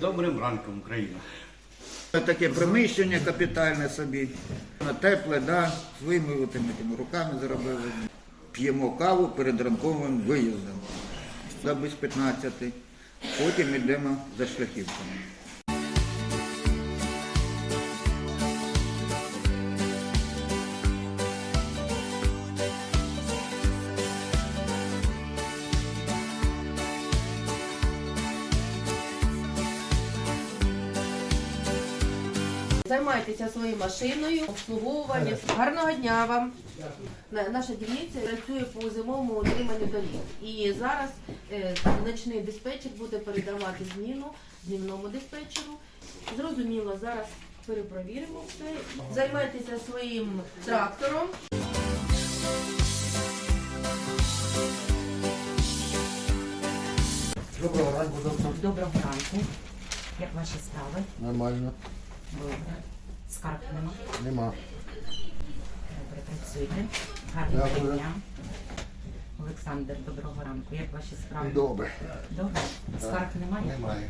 Добрим ранком, Україна. Таке приміщення капітальне собі, тепле, да, своїми тими руками зробили. П'ємо каву перед ранковим виїздом. Це без 15. Потім йдемо за шляхівками. Займайтеся своєю машиною, обслуговуванням. Гарного дня вам. Наша дільниця працює по зимовому утриманню доріг. І зараз е, ночний диспетчер буде передавати зміну днівному диспетчеру. Зрозуміло, зараз перепровіримо все. Займайтеся своїм трактором. Доброго ранку, доктор. Доброго ранку. Як ваші справи? Нормально. Добре. Скарг нема. Нема. Добре, працюйте. Гарного Дякую. дня. Олександр, доброго ранку. Як ваші справи? Добре. Добре. Скарг немає? Немає.